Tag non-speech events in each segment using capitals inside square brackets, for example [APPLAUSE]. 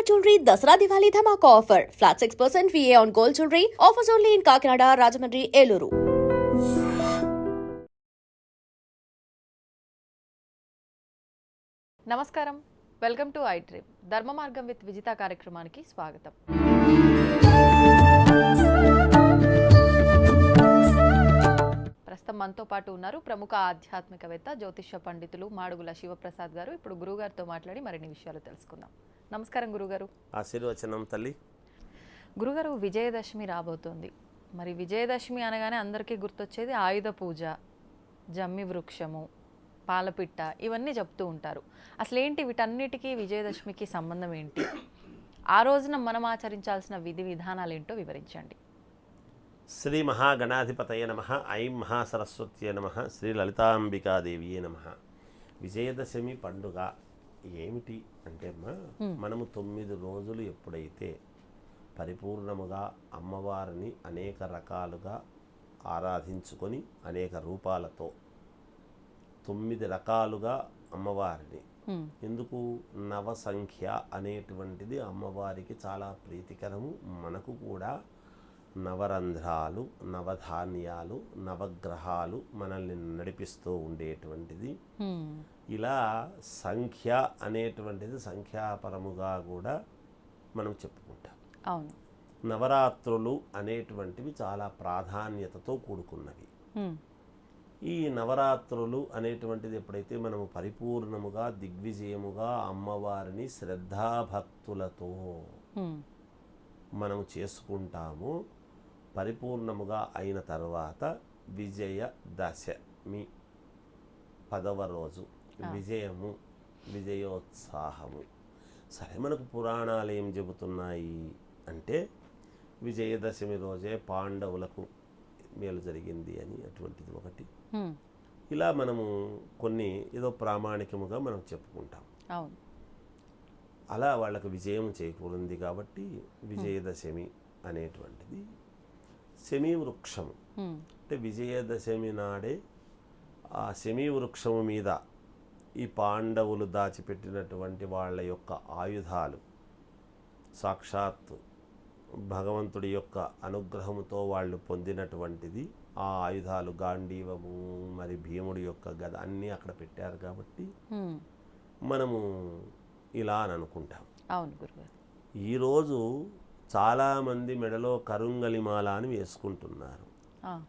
Shalimar Jewelry Dasra Diwali Dhamaka offer. Flat 6% VA on gold jewelry. Offers only in Kakinada, Rajahmundry, Eluru. నమస్కారం welcome to iTrip Dharma Margam with Vijitha కార్యక్రమానికి స్వాగతం ప్రస్తుతం మనతో పాటు ఉన్నారు ప్రముఖ ఆధ్యాత్మికవేత్త జ్యోతిష్య పండితులు మాడుగుల శివప్రసాద్ గారు ఇప్పుడు గురుగారితో మాట్లాడి మరిన్ని విషయాలు తెలుసుకుందాం నమస్కారం గురుగారు. ఆశీర్వచనం తల్లి. గురుగారు విజయదశమి రాబోతోంది. మరి విజయదశమి అనగానే అందరికీ గుర్తొచ్చేది ఆయుధ పూజ జమ్మి వృక్షము పాలపిట్ట ఇవన్నీ చెప్తూ ఉంటారు. అసలు ఏంటి వీటన్నిటికీ విజయదశమికి సంబంధం ఏంటి? ఆ రోజున మనం ఆచరించాల్సిన విధి విధానాలు ఏంటో వివరించండి. శ్రీ మహాగణాధిపతయ నమ ఐం మహాసరస్వత్యే నమ శ్రీ లలితాంబికాదేవియే నమ. విజయదశమి పండుగ. ఏమిటి అంటే అమ్మా మనము తొమ్మిది రోజులు ఎప్పుడైతే పరిపూర్ణముగా అమ్మవారిని అనేక రకాలుగా ఆరాధించుకొని అనేక రూపాలతో తొమ్మిది రకాలుగా అమ్మవారిని. ఎందుకు? నవ సంఖ్య అనేటువంటిది అమ్మవారికి చాలా ప్రీతికరము. మనకు కూడా నవరంధ్రాలు నవధాన్యాలు నవగ్రహాలు మనల్ని నడిపిస్తూ ఉండేటువంటిది. ఇలా సంఖ్య అనేటువంటిది సంఖ్యాపరముగా కూడా మనం చెప్పుకుంటాం. అవును. నవరాత్రులు అనేటువంటివి చాలా ప్రాధాన్యతతో కూడుకున్నవి. ఈ నవరాత్రులు అనేటువంటిది ఎప్పుడైతే మనము పరిపూర్ణముగా దిగ్విజయముగా అమ్మవారిని శ్రద్ధాభక్తులతో మనము చేసుకుంటాము పరిపూర్ణముగా అయిన తర్వాత విజయ దశమి పదవ రోజు విజయము విజయోత్సాహము. సరే మనకు పురాణాలు ఏం చెబుతున్నాయి అంటే విజయదశమి రోజే పాండవులకు మేలు జరిగింది అని అటువంటిది ఒకటి. ఇలా మనము కొన్ని ఏదో ప్రామాణికముగా మనం చెప్పుకుంటాం. అలా వాళ్ళకు విజయం చేకూరింది కాబట్టి విజయదశమి అనేటువంటిది శమీ వృక్షము అంటే విజయదశమి నాడే ఆ శమీ వృక్షము మీద ఈ పాండవులు దాచిపెట్టినటువంటి వాళ్ళ యొక్క ఆయుధాలు సాక్షాత్ భగవంతుడి యొక్క అనుగ్రహముతో వాళ్ళు పొందినటువంటిది. ఆ ఆయుధాలు గాంధీవము మరి భీముడి యొక్క గద అన్నీ అక్కడ పెట్టారు కాబట్టి మనము ఇలా అని అనుకుంటాం. అవును ఈరోజు చాలామంది మెడలో కరుంగలిమాల అని వేసుకుంటున్నారు.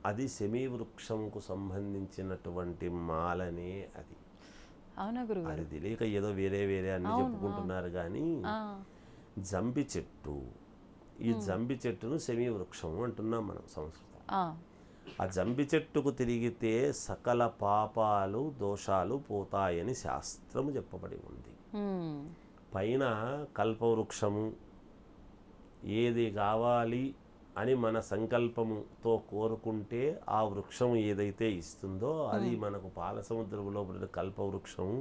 అది సెమీ వృక్షంకు సంబంధించినటువంటి మాలనే అది. అది తెలియక ఏదో వేరే వేరే అన్ని చెప్పుకుంటున్నారు కానీ జంబి చెట్టు. ఈ జంబి చెట్టును సెమీ వృక్షము అంటున్నాం మనం సంస్కృతం. ఆ, జంబి చెట్టుకు తిరిగితే సకల పాపాలు దోషాలు పోతాయని శాస్త్రము చెప్పబడి ఉంది. పైన కల్పవృక్షము ఏది కావాలి అని మన సంకల్పముతో కోరుకుంటే ఆ వృక్షము ఏదైతే ఇస్తుందో అది మనకు పాల సముద్రంలో పడిన కల్పవృక్షము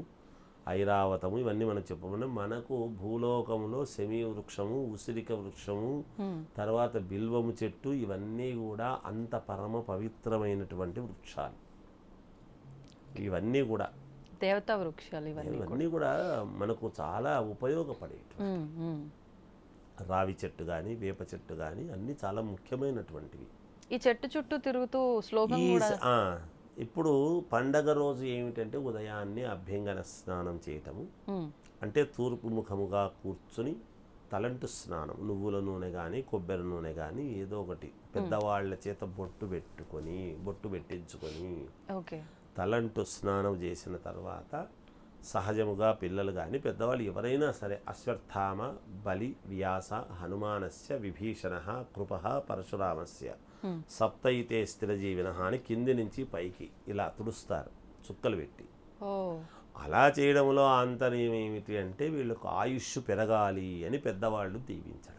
ఐరావతము ఇవన్నీ మనం చెప్పమన్నా మనకు భూలోకములో శమీ వృక్షము ఉసిరిక వృక్షము హ్మ్, తర్వాత బిల్వము చెట్టు ఇవన్నీ కూడా అంత పరమ పవిత్రమైనటువంటి వృక్షాలు. ఇవన్నీ కూడా. దేవతా వృక్షాలు ఇవన్నీ కూడా. మనకు చాలా ఉపయోగపడేవి హ్మ్. రావి చెట్టు కానీ వేప చెట్టు కానీ అన్నీ చాలా ముఖ్యమైనటువంటివి. ఈ చెట్టు చుట్టూ తిరుగుతూ శ్లోకం ఇప్పుడు పండగ రోజు ఏమిటంటే ఉదయాన్నే అభ్యంగన స్నానం చేయటము. అంటే తూర్పు ముఖముగా కూర్చుని తలంటు స్నానం. నువ్వుల నూనె కానీ కొబ్బరి నూనె కానీ ఏదో ఒకటి. పెద్దవాళ్ళ చేత బొట్టు పెట్టుకొని బొట్టు పెట్టించుకొని తలంటు స్నానం చేసిన తర్వాత సహజముగా పిల్లలు కానీ పెద్దవాళ్ళు ఎవరైనా సరే అశ్వత్థామ బలి వ్యాస హనుమానస్య విభీషణ కృప పరశురామస్య సప్తయితే స్థిరజీవిన అని కింది నుంచి పైకి ఇలా తుడుస్తారు చుక్కలు పెట్టి. అలా చేయడంలో ఆంతర్యం ఏమిటి అంటే వీళ్ళకు ఆయుష్ పెరగాలి అని పెద్దవాళ్ళు దీవించడం.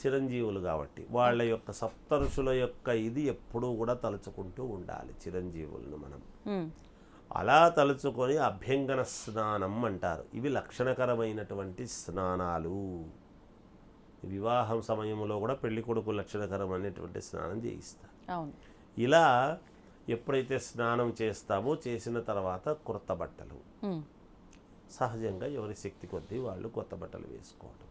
చిరంజీవులు కాబట్టి వాళ్ళ యొక్క సప్త ఋషుల యొక్క ఇది ఎప్పుడూ కూడా తలుచుకుంటూ ఉండాలి చిరంజీవులను మనం. అలా తలుచుకొని అభ్యంగన స్నానం అంటారు. ఇవి లక్షణకరమైనటువంటి స్నానాలు. వివాహం సమయంలో కూడా పెళ్ళి కొడుకు లక్షణకరమైనటువంటి స్నానం చేయిస్తారు. ఇలా ఎప్పుడైతే స్నానం చేస్తామో చేసిన తర్వాత క్రొత్త బట్టలు. సహజంగా ఎవరి శక్తి కొద్దీ వాళ్ళు కొత్త బట్టలు వేసుకోవడం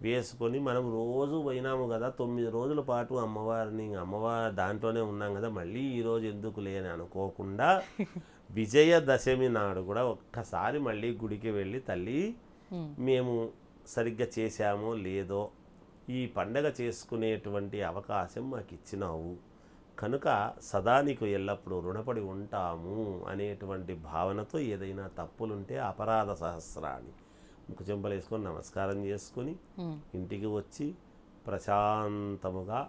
వేసుకొని మనం రోజు పోయినాము కదా తొమ్మిది రోజుల పాటు అమ్మవారిని అమ్మవారి దాంట్లోనే ఉన్నాం కదా మళ్ళీ ఈరోజు ఎందుకు లేని అనుకోకుండా [LAUGHS] విజయదశమి నాడు కూడా ఒక్కసారి మళ్ళీ గుడికి వెళ్ళి తల్లి మేము సరిగ్గా చేశామో లేదో ఈ పండగ చేసుకునేటువంటి అవకాశం మాకు ఇచ్చినావు. కనుక సదా నీకు ఎల్లప్పుడూ రుణపడి ఉంటాము అనేటువంటి భావనతో ఏదైనా తప్పులుంటే అపరాధ సహస్రాన్ని ముక్కు చెంపలు వేసుకొని నమస్కారం చేసుకొని ఇంటికి వచ్చి ప్రశాంతముగా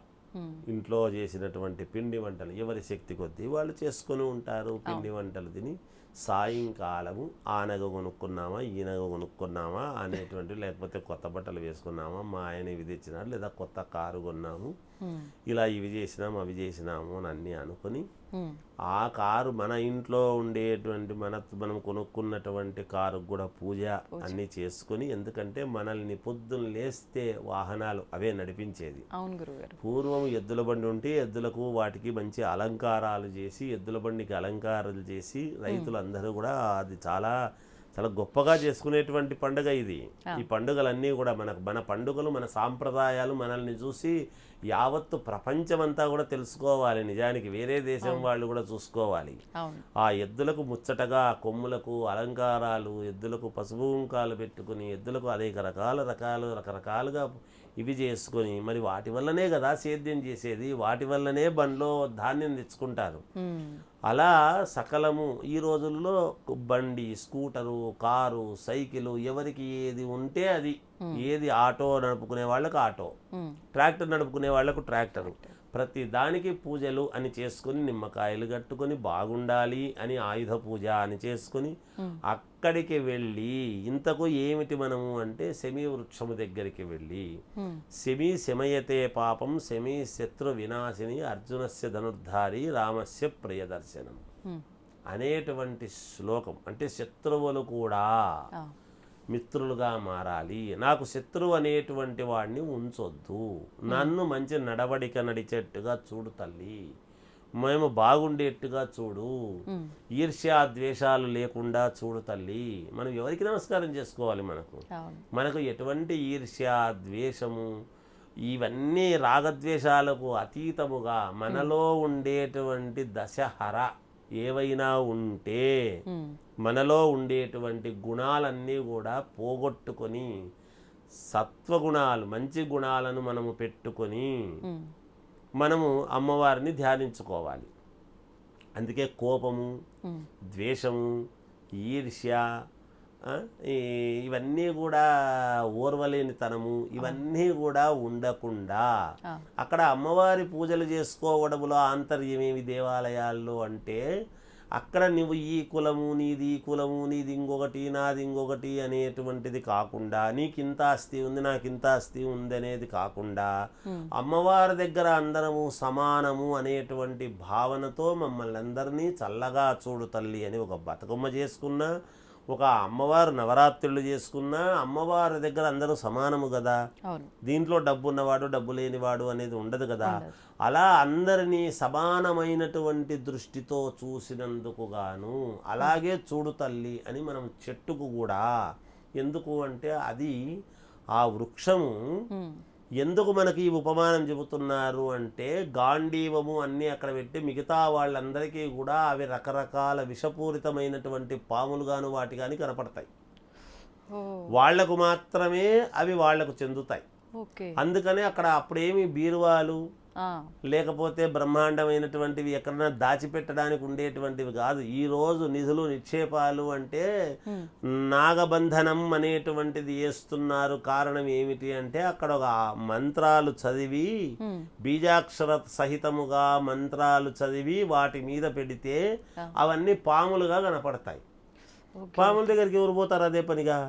ఇంట్లో చేసినటువంటి పిండి వంటలు ఎవరి శక్తి కొద్దీ వాళ్ళు చేసుకొని ఉంటారు. పిండి వంటలు తిని సాయంకాలము ఆ నగ కొనుక్కున్నామా ఈ నగ కొనుక్కున్నామా అనేటువంటి లేకపోతే కొత్త బట్టలు వేసుకున్నామా మా ఆయన ఇవి తెచ్చినాడు లేదా కొత్త కారు కొన్నాము. ఇలా ఇవి చేసినాము అవి చేసినాము అని అన్నీ అనుకొని ఆ కారు మన ఇంట్లో ఉండేటువంటి మన మనం కొనుక్కున్నటువంటి కారు కూడా పూజ అన్నీ చేసుకొని ఎందుకంటే మనల్ని పొద్దున్న లేస్తే వాహనాలు అవే నడిపించేది. పూర్వం ఎద్దుల బండి ఉంటే ఎద్దులకు వాటికి మంచి అలంకారాలు చేసి ఎద్దుల బండికి అలంకారాలు చేసి రైతులందరూ కూడా అది చాలా చాలా గొప్పగా చేసుకునేటువంటి పండుగ ఇది. ఈ పండుగలన్నీ కూడా మనకు మన పండుగలు మన సాంప్రదాయాలు మనల్ని చూసి యావత్తు ప్రపంచమంతా కూడా తెలుసుకోవాలి. నిజానికి వేరే దేశం వాళ్ళు కూడా చూసుకోవాలి. ఆ ఎద్దులకు ముచ్చటగా కొమ్ములకు అలంకారాలు ఎద్దులకు పసుపు కుంకాలు పెట్టుకుని ఎద్దులకు అనేక రకాల రకాలు రకరకాలుగా ఇవి చేసుకొని మరి వాటి వల్లనే కదా సేద్యం చేసేది. వాటి వల్లనే బండ్లో ధాన్యం తెచ్చుకుంటారు. అలా సకలము ఈ రోజుల్లో బండి స్కూటరు కారు సైకిలు ఎవరికి ఏది ఉంటే అది ఏది ఆటో నడుపుకునే వాళ్ళకు ఆటో. ట్రాక్టర్ నడుపుకునే వాళ్ళకు ట్రాక్టర్. ప్రతి దానికి పూజలు అని చేసుకుని నిమ్మకాయలు కట్టుకొని బాగుండాలి అని ఆయుధ పూజ అని చేసుకుని అక్కడికి వెళ్ళి ఇంతకు ఏమిటి మనము అంటే శమీ వృక్షము దగ్గరికి వెళ్ళి. శమీ శమయతే పాపం శమీ శత్రు వినాశిని అర్జునస్య ధనుర్ధారి రామస్య ప్రియదర్శనం. అనేటువంటి శ్లోకం అంటే శత్రువులు కూడా. మిత్రులుగా మారాలి. నాకు శత్రువు అనేటువంటి వాడిని ఉంచొద్దు. నన్ను మంచి నడవడిక నడిచేట్టుగా చూడు తల్లి. మేము బాగుండేట్టుగా చూడు. ఈర్ష్యా ద్వేషాలు లేకుండా చూడు తల్లి. మనం ఎవరికి నమస్కారం చేసుకోవాలి మనకు? మనకు ఎటువంటి ఈర్ష్య ద్వేషము ఇవన్నీ రాగద్వేషాలకు అతీతముగా మనలో ఉండేటువంటి దశహర. ఏవైనా ఉంటే. మనలో ఉండేటువంటి గుణాలన్నీ కూడా పోగొట్టుకొని సత్వగుణాలు మంచి గుణాలను మనము పెట్టుకొని. మనము అమ్మవారిని ధ్యానించుకోవాలి అందుకే కోపము. ద్వేషము ఈర్ష్య ఇవన్నీ కూడా ఓర్వలేనితనము ఇవన్నీ కూడా ఉండకుండా. అక్కడ అమ్మవారి పూజలు చేసుకోవడంలో ఆంతర్యమేమి దేవాలయాల్లో అంటే అక్కడ నువ్వు ఈ కులము నీది ఈ కులము నీది ఇంకొకటి నాది ఇంకొకటి అనేటువంటిది కాకుండా నీకు ఇంత ఆస్తి ఉంది నాకు ఇంత ఆస్తి ఉంది అనేది కాకుండా అమ్మవారి దగ్గర అందరము సమానము అనేటువంటి భావనతో మమ్మల్ని అందరినీ చల్లగా చూడు తల్లి అని ఒక బతుకమ్మ చేసుకున్నా ఒక అమ్మవారు నవరాత్రులు చేసుకున్నా అమ్మవారి దగ్గర అందరూ సమానము కదా. దీంట్లో డబ్బు ఉన్నవాడు డబ్బు లేనివాడు అనేది ఉండదు కదా. అలా అందరినీ సమానమైనటువంటి దృష్టితో చూసినందుకు గాను అలాగే చూడు తల్లి అని మనం చెట్టుకు కూడా. ఎందుకు అంటే అది ఆ వృక్షము. ఎందుకు మనకి ఈ ఉపమానం చెబుతున్నారు అంటే గాంధీవము అన్నీ అక్కడ పెట్టి మిగతా వాళ్ళందరికీ కూడా అవి రకరకాల విషపూరితమైనటువంటి పాములుగాను వాటి కానీ కనపడతాయి వాళ్ళకు మాత్రమే అవి వాళ్ళకు చెందుతాయి. అందుకనే అక్కడ అప్పుడేమి బీరువాలు. లేకపోతే బ్రహ్మాండమైనటువంటివి ఎక్కడన్నా దాచిపెట్టడానికి ఉండేటువంటివి కాదు. ఈ రోజు నిధులు నిక్షేపాలు అంటే నాగబంధనం అనేటువంటిది వేస్తున్నారు. కారణం ఏమిటి అంటే అక్కడ ఒక మంత్రాలు చదివి. బీజాక్షర సహితముగా మంత్రాలు చదివి వాటి మీద పెడితే అవన్నీ పాములుగా కనపడతాయి. పాముల దగ్గరికి ఎవరు పోతారు అదే పనిగా?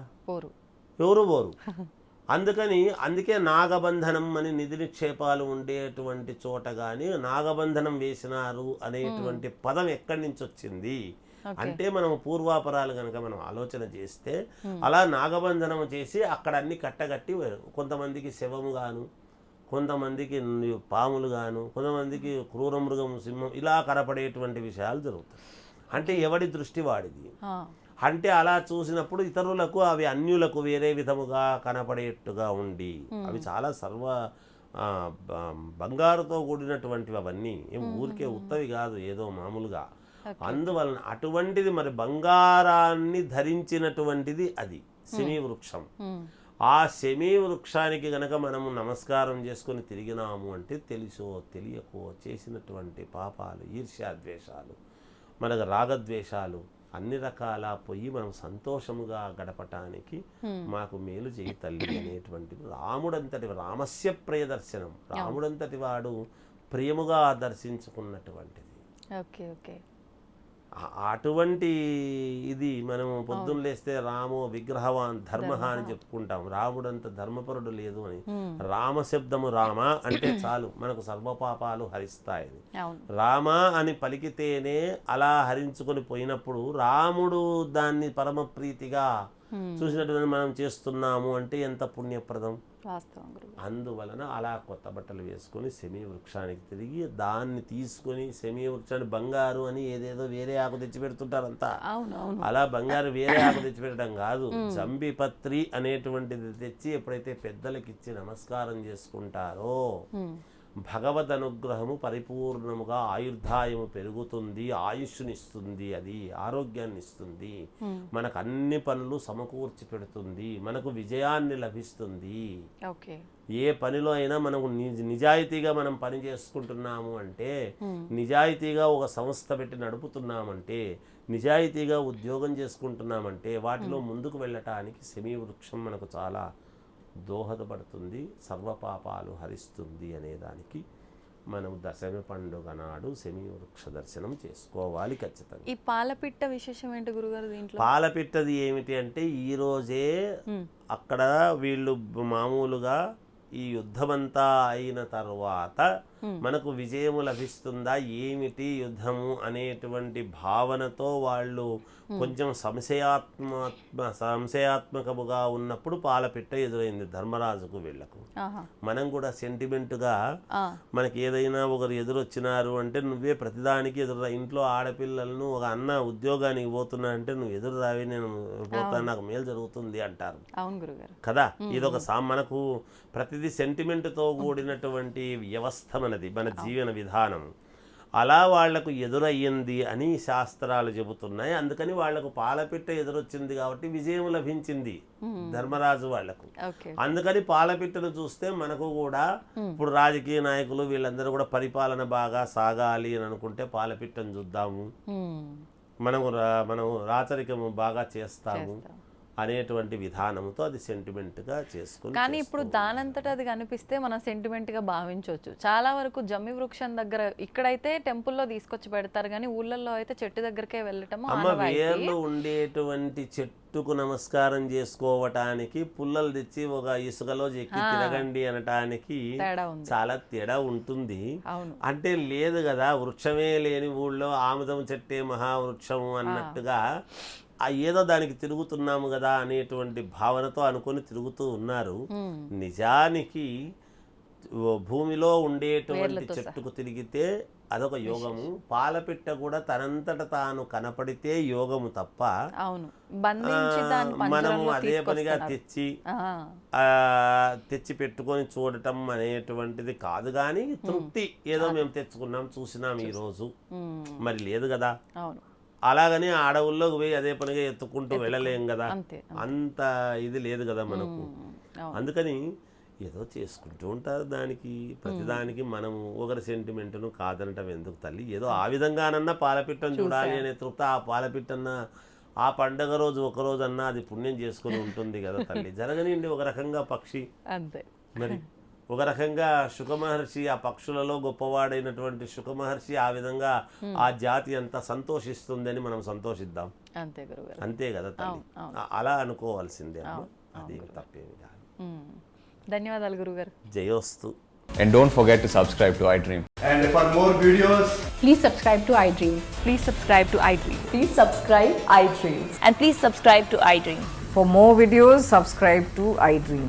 ఎవరు పోరు? [LAUGHS] అందుకని అందుకే నాగబంధనం అని నిధి నిక్షేపాలు ఉండేటువంటి చోట కానీ నాగబంధనం వేసినారు అనేటువంటి పదం ఎక్కడి నుంచి వచ్చింది? అంటే మనం పూర్వాపరాలు కనుక మనం ఆలోచన చేస్తే అలా నాగబంధనం చేసి అక్కడ అన్ని కట్టగట్టి కొంతమందికి శవము గాను కొంతమందికి పాములు గాను కొంతమందికి క్రూర మృగం సింహం ఇలా కనపడేటువంటి విషయాలు జరుగుతాయి. అంటే ఎవడి దృష్టి వాడిది. అంటే అలా చూసినప్పుడు ఇతరులకు అవి అన్యులకు వేరే విధముగా కనపడేట్టుగా ఉండి అవి చాలా సర్వ బంగారుతో కూడినటువంటివి అవన్నీ. ఏం ఊరికే ఉత్తవి కాదు ఏదో మామూలుగా. అందువలన అటువంటిది మరి బంగారాన్ని ధరించినటువంటిది అది శమీ వృక్షం. ఆ శమీ వృక్షానికి గనక మనము నమస్కారం చేసుకొని తిరిగినాము అంటే తెలిసో తెలియకో చేసినటువంటి పాపాలు ఈర్ష్యాద్వేషాలు మనకు రాగద్వేషాలు అన్ని రకాల పోయి మనం సంతోషముగా గడపటానికి మాకు మేలు చేయి తల్లి అనేటువంటిది రాముడంతటి రామస్య ప్రియదర్శనం రాముడంతటి వాడు ప్రియముగా దర్శించుకున్నటువంటిది. Okay okay. అటువంటి ఇది మనం పొద్దున్న లేస్తే రామో విగ్రహవాన్ ధర్మ అని చెప్పుకుంటాం. రాముడంత ధర్మపరుడు లేదు అని. రామశబ్దము రామ అంటే చాలు. మనకు సర్వపాపాలు హరిస్తాయని రామ అని పలికితేనే అలా హరించుకొని పోయినప్పుడు రాముడు దాన్ని పరమ ప్రీతిగా చూసినటువంటి మనం చేస్తున్నాము అంటే ఎంత పుణ్యప్రదం? అందువలన అలా కొత్త బట్టలు వేసుకొని సెమీ వృక్షానికి తిరిగి దాన్ని తీసుకొని సెమీ వృక్షాన్ని బంగారు అని ఏదేదో వేరే ఆకు తెచ్చి పెడుతుంటారంతా. అవును అవును. అలా బంగారు వేరే ఆకు తెచ్చి పెట్టడం కాదు. జంబిపత్రి అనేటువంటిది తెచ్చి ఎప్పుడైతే పెద్దలకి ఇచ్చి నమస్కారం చేసుకుంటారో భగవద్ అనుగ్రహము పరిపూర్ణముగా ఆయుర్దాయము పెరుగుతుంది ఆయుష్నిస్తుంది అది ఆరోగ్యాన్ని ఇస్తుంది మనకు అన్ని పనులు సమకూర్చి పెడుతుంది మనకు విజయాన్ని లభిస్తుంది. ఏ పనిలో అయినా మనకు నిజ- నిజాయితీగా మనం పని చేసుకుంటున్నాము అంటే నిజాయితీగా ఒక సంస్థ పెట్టి నడుపుతున్నామంటే నిజాయితీగా ఉద్యోగం చేసుకుంటున్నామంటే వాటిలో ముందుకు వెళ్ళటానికి సెమీ వృక్షం మనకు చాలా దోహదపడుతుంది సర్వపాపాలు హరిస్తుంది అనేదానికి మనం దశమి పండుగ నాడు సెమీ వృక్ష దర్శనం చేసుకోవాలి ఖచ్చితంగా. ఈ పాలపిట్ట విశేషం ఏంటి గురుగారు దీంట్లో? పాలపిట్టది ఏమిటి అంటే ఈ రోజే అక్కడ వీళ్ళు మామూలుగా ఈ యుద్ధమంతా అయిన తర్వాత మనకు విజయము లభిస్తుందా? ఏమిటి యుద్ధము అనేటువంటి భావనతో వాళ్ళు కొంచెం సంశయాత్మ సంశయాత్మకముగా ఉన్నప్పుడు పాలపిట్ట ఎదురైంది ధర్మరాజుకు వీళ్ళకు. ఆహా. మనం కూడా సెంటిమెంట్గా మనకి ఏదైనా ఒకరు ఎదురొచ్చినారు అంటే నువ్వే ప్రతిదానికి ఎదురు ఇంట్లో ఆడపిల్లలను ఒక అన్న ఉద్యోగానికి పోతున్నా అంటే నువ్వు ఎదురు రావి నేను పోతాను నాకు మేలు జరుగుతుంది అంటారు. కదా? ఇదొక సా మనకు ప్రతిదీ సెంటిమెంట్తో కూడినటువంటి వ్యవస్థ మనది మన జీవన విధానం. అలా వాళ్ళకు ఎదురయ్యింది అని శాస్త్రాలు చెబుతున్నాయి. అందుకని వాళ్ళకు పాలపిట్ట ఎదురొచ్చింది కాబట్టి విజయం లభించింది ధర్మరాజు వాళ్ళకు. అందుకని పాలపిట్టను చూస్తే మనకు కూడా ఇప్పుడు రాజకీయ నాయకులు వీళ్ళందరూ కూడా పరిపాలన బాగా సాగాలి అని అనుకుంటే పాలపిట్టను చూద్దాము. మనము మనం రాచరికము బాగా చేస్తాము. చేస్తాం. అనేటువంటి విధానంతో అది సెంటిమెంట్గా చేసుకుని కానీ ఇప్పుడు దానంతట అది కనిపిస్తే మనం సెంటిమెంట్గా భావించవచ్చు. చాలా వరకు జమ్మి వృక్షం దగ్గర ఇక్కడైతే టెంపుల్లో తీసుకొచ్చి పెడతారు కానీ ఊళ్ళల్లో అయితే చెట్టు దగ్గరకే వెళ్ళటము అమ్మ వేర్లు ఉండేటువంటి చెట్టుకు నమస్కారం చేసుకోవటానికి పుల్లలు తెచ్చి ఒక ఇసుకలో చెక్కి తిరగండి అనటానికి చాలా తేడా ఉంటుంది. అంటే లేదు కదా వృక్షమే లేని ఊళ్ళో ఆముదం చెట్టే మహావృక్షము అన్నట్టుగా ఆ ఏదో దానికి తిరుగుతున్నాము కదా అనేటువంటి భావనతో అనుకొని తిరుగుతూ ఉన్నారు. నిజానికి భూమిలో ఉండేటువంటి చెట్టుకు తిరిగితే అదొక యోగము. పాలపిట్ట కూడా తనంతట తాను కనపడితే యోగము తప్ప మనము అదే పనిగా. తెచ్చి తెచ్చి పెట్టుకొని చూడటం అనేటువంటిది కాదు కానీ తృప్తి ఏదో మేము తెచ్చుకున్నాం చూసినాం ఈరోజు. మరి లేదు కదా. అవును. అలాగని అడవుల్లోకి పోయి అదే పనిగా ఎత్తుకుంటూ వెళ్ళలేం కదా. అంతే ఇది లేదు కదా మనకు. అందుకని ఏదో చేసుకుంటూ ఉంటారు దానికి ప్రతిదానికి మనం ఒకరి సెంటిమెంట్ను కాదనటం ఎందుకు తల్లి? ఏదో ఆ విధంగానన్నా పాలపిట్టను చూడాలి అనే తృప్తి ఆ పాలపిట్టన్న ఆ పండగ రోజు ఒక రోజు అన్నా అది పుణ్యం చేసుకుని ఉంటుంది కదా తల్లి. [LAUGHS] జరగనిండి ఒక రకంగా పక్షి. అంతే. మరి ఒక రకంగా శుకమహర్షి ఆ పక్షులలో గొప్పవాడైనటువంటి శుకమహర్షి ఆ విధంగా ఆ జాతి అంతా సంతోషిస్తుందని మనం సంతోషిద్దాం అంతే అంతే కదా తల్లి అలా అనుకోవాల్సిందే అది తప్పేమి కాదు ధన్యవాదాలు గురుగారు జయోస్తు And don't forget to subscribe to iDream. And for more videos, Please subscribe to iDream. Please subscribe to iDream. Please subscribe iDream. And please subscribe to iDream. For more videos, subscribe to iDream.